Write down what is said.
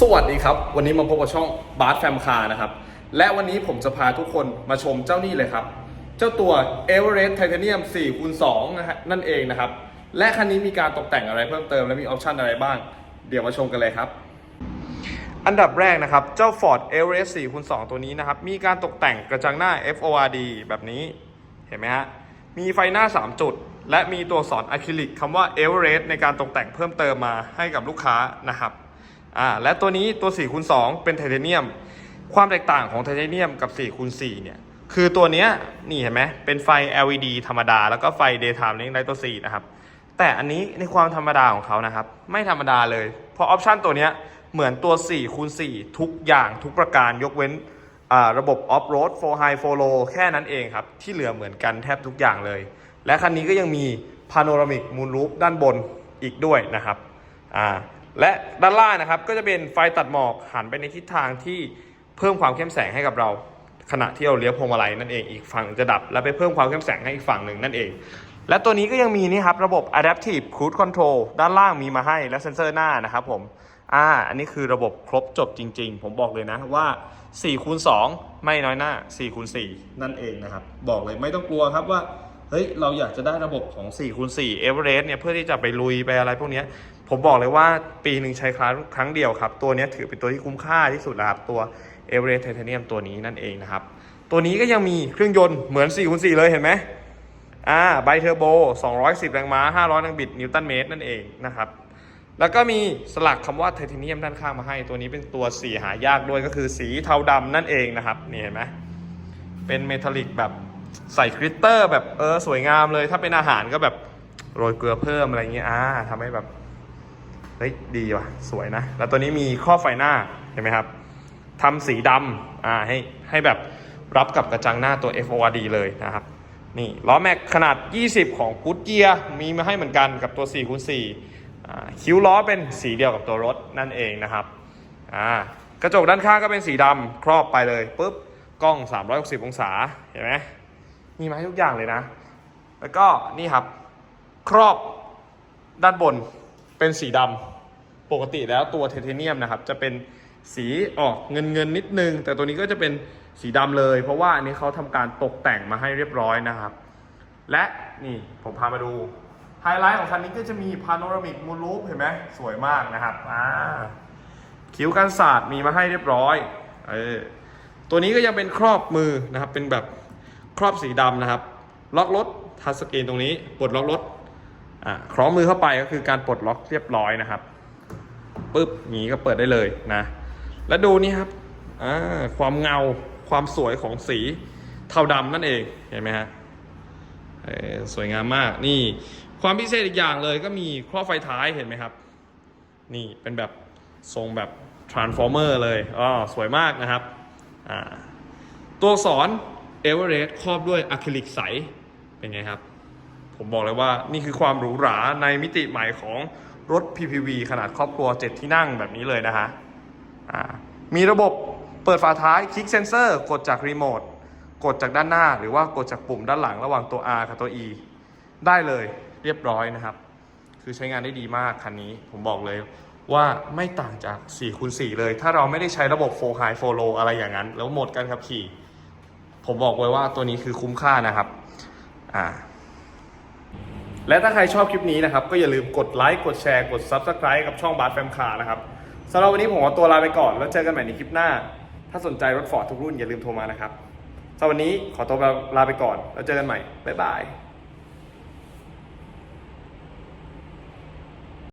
สวัสดีครับ วันนี้มาพบกับช่องบาร์แฟมคานะครับ และวันนี้ผมจะพาทุกคนมาชมเจ้านี่เลยครับ เจ้าตัว e v e r e s t Titanium 4คูณ2นะฮะนั่นเองนะครับ และคันนี้มีการตกแต่งอะไรเพิ่มเติมและมีออปชันอะไรบ้าง เดี๋ยวมาชมกันเลยครับ อันดับแรกนะครับ เจ้า Ford Everest 4คูณ2ตัวนี้นะครับ มีการตกแต่งกระจังหน้า FORD แบบนี้เห็นไหมฮะมีไฟหน้า 3 จุด และมีตัวสอนอะคริลิกคำว่า Everest ในการตกแต่งเพิ่มเติมมาให้กับลูกค้านะครับ อ่าและตัวนี้ตัว4คูณ2เป็นไทเทเนียม ความแตกต่างของไทเทเนียมกับ4คูณ4เนี่ยคือตัวเนี้ยนี่เห็นไหมเป็นไฟ LED ธรรมดา แล้วก็ไฟ daytime ring light ตัว4นะครับแต่อันนี้ในความธรรมดาของเขานะครับ ไม่ธรรมดาเลย เพราะออปชันตัวเนี้ยเหมือนตัว4คูณ4ทุกอย่างทุกประการยกเว้นระบบ off road for high for low แค่นั้นเองครับ ที่เหลือเหมือนกันแทบทุกอย่างเลย และคันนี้ก็ยังมี panoramic moonroof ด้านบนอีกด้วยนะครับอ่า และด้านล่างนะครับก็จะเป็นไฟตัดหมอกหันไปในทิศทางที่เพิ่มความเข้มแสงให้กับเราขณะที่เราเลี้ยวพวงมาลัยนั่นเองอีกฝั่งจะดับ และไปเพิ่มความเข้มแสงให้อีกฝั่งหนึ่งนั่นเอง และตัวนี้ก็ยังมีนี่ครับระบบ adaptive cruise control ด้านล่างมีมาให้และเซ็นเซอร์หน้านะครับผมอ่าอันนี้คือระบบครบจบจริง ๆ ผมบอกเลยนะว่า4คูณ2ไม่น้อยหน้า4คูณ4นั่นเองนะครับ บอกเลยไม่ต้องกลัวครับว่าเฮ้ยเราอยากจะได้ระบบของ4คูณ4 Everest เนี่ยเพื่อที่จะไปลุยไปอะไรพวกนี้ ผมบอกเลยว่าปีหนึ่งใช้ครั้งครั้งเดียวครับ ตัวนี้ถือเป็นตัวที่คุ้มค่าที่สุดแล้วครับ ตัว Everest Titanium ตัวนี้นั่นเองนะครับ ตัวนี้ก็ยังมีเครื่องยนต์เหมือน4คูณ4เลยเห็นไหมอ่าไบเทอร์โบ 210 แรงม้า 500 แรงบิด นิวตันเมตรนั่นเองนะครับแล้วก็มีสลักคำว่าไทเทเนียมด้านข้างมาให้ ตัวนี้เป็นตัวสีหายากด้วยก็คือสีเทาดำนั่นเองนะครับ นี่เห็นไหมเป็นเมทัลลิกแบบใส่คริสเตอร์แบบเออสวยงามเลย ถ้าเป็นอาหารก็แบบโรยเกลือเพิ่มอะไรเงี้ยอ่าทำให้แบบ เฮ้ยดีว่ะสวยนะ แล้วตัวนี้มีข้อไฟหน้าเห็นไหมครับทำสีดำอ่าให้ให้แบบรับกับกระจังหน้าตัว FORD เลยนะครับ นี่ล้อแม็กขนาด 20 ของกูดเกียร์มีมาให้เหมือนกันกับตัว4คูณ4อ่คิ้วล้อเป็นสีเดียวกับตัวรถนั่นเองนะครับอ่ากระจกด้านข้างก็เป็นสีดำครอบไปเลยปุ๊บกล้อง 360 องศาเห็นไหมมีมาให้ทุกอย่างเลยนะ แล้วก็นี่ครับครอบด้านบนเป็นสีดำ ปกติแล้วตัวไทเทเนียมนะครับจะเป็นสีออกเงินเงินนิดนึง แต่ตัวนี้ก็จะเป็นสีดำเลย เพราะว่าอันนี้เขาทำการตกแต่งมาให้เรียบร้อยนะครับ และนี่ผมพามาดูไฮไลท์ของคันนี้ก็จะมีพาโนรามิกมูลูปเห็นไหมสวยมากนะครับอ่าคิ้วกันศาสตร์มีมาให้เรียบร้อยเออตัวนี้ก็ยังเป็นครอบมือนะครับ เป็นแบบครอบสีดำนะครับ ล็อกรถทัชสกรีนตรงนี้ปลดล็อกรถอ่าคล้องมือเข้าไปก็คือการปลดล็อกเรียบร้อยนะครับ ปุ๊บอย่างนี้ก็เปิดได้เลยนะ แล้วดูนี่ครับความเงาความสวยของสีเทาดำนั่นเองเห็นไหมฮะสวยงามมากนี่ความพิเศษอีกอย่างเลยก็มีครอบไฟท้ายเห็นไหมครับ นี่เป็นแบบทรงแบบ transformer เลยอ๋อสวยมากนะครับตัวสอักษร Everest ครอบด้วยอะคริลิกใสเป็นไงครับ ผมบอกเลยว่านี่คือความหรูหราในมิติใหม่ของ รถ PPV ขนาดครอบครัว 7 ที่นั่งแบบนี้เลยนะฮะมีระบบเปิดฝาท้ายคลิกเซนเซอร์กดจากรีโมทกดจากด้านหน้า หรือว่ากดจากปุ่มด้านหลังระหว่างตัว R กับตัว E ได้เลยเรียบร้อยนะครับ คือใช้งานได้ดีมากคันนี้ผมบอกเลยว่าไม่ต่างจาก4คูณ4เลย ถ้าเราไม่ได้ใช้ระบบ4 High 4 Low อะไรอย่างนั้น แล้วโหมดการขับขี่ ผมบอกเลยว่าตัวนี้คือคุ้มค่านะครับ อ่า และถ้าใครชอบคลิปนี้นะครับ ก็อย่าลืมกดไลค์กดแชร์กด Subscribe กับช่องบาร์แฟมคานะครับสำหรับวันนี้ผมขอตัวลาไปก่อน แล้วเจอกันใหม่ในคลิปหน้า ถ้าสนใจรถฟอร์ดทุกรุ่นอย่าลืมโทรมานะครับสำหรับวันนี้ขอตัวลาไปก่อน แล้วเจอกันใหม่บ๊ายบาย